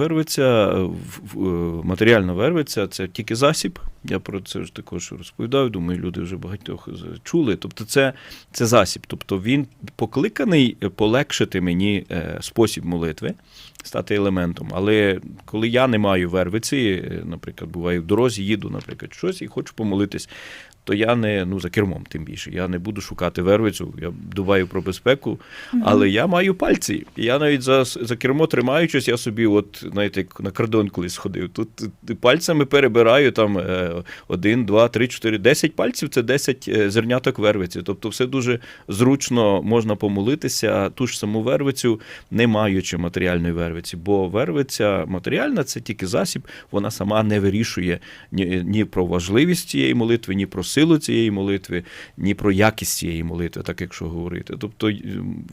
Вервиця, е, вервиця це тільки засіб. Я про це ж також розповідаю. Думаю, люди вже багатьох чули. Тобто, це, це засіб. Тобто він покликаний полегшити мені е, спосіб молитви, стати елементом. Але коли я не маю вервиці, е, наприклад, буваю в дорозі, їду, наприклад, щось і хочу помолитись, то я не ну за кермом, тим більше. Я не буду шукати вервицю. Я дбаю про безпеку, але я маю пальці. І я навіть за, за кермо тримаючись, я собі, от знаєте, як на кордон колись ходив. Тут е, пальцями перебираю там е, один, два, три, чотири, десять пальців це 10 е, зерняток вервиці. Тобто, все дуже зручно можна помолитися ту ж саму вервицю, не маючи матеріальної вервиці. Бо вервиця матеріальна це тільки засіб, вона сама не вирішує ні, ні про важливість цієї молитви, ні про силу цієї молитви, ні про якість цієї молитви, так якщо говорити. Тобто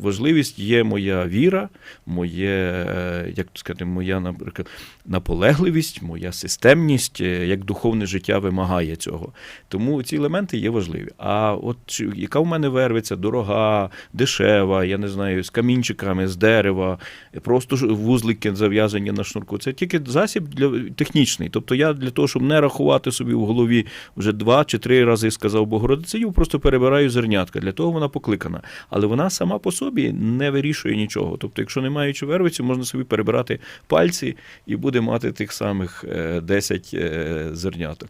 важливість є моя віра, моє, е, як сказати, моя, наприклад, наполегливість, моя системність, е, як духовне життя вимагає цього. Тому ці елементи є важливі. А от яка в мене вервиця, дорога, дешева, я не знаю, з камінчиками, з дерева, просто вузлики зав'язані на шнурку. Це тільки засіб для технічний. Тобто я для того, щоб не рахувати собі в голові вже два чи три рази сказав Богородицею, просто перебираю зернятка. Для того вона покликана. Але вона сама по собі не вирішує нічого. Тобто, якщо не маючи вервицю, можна собі перебирати пальці і буде мати тих самих е, 10 е, зерняток.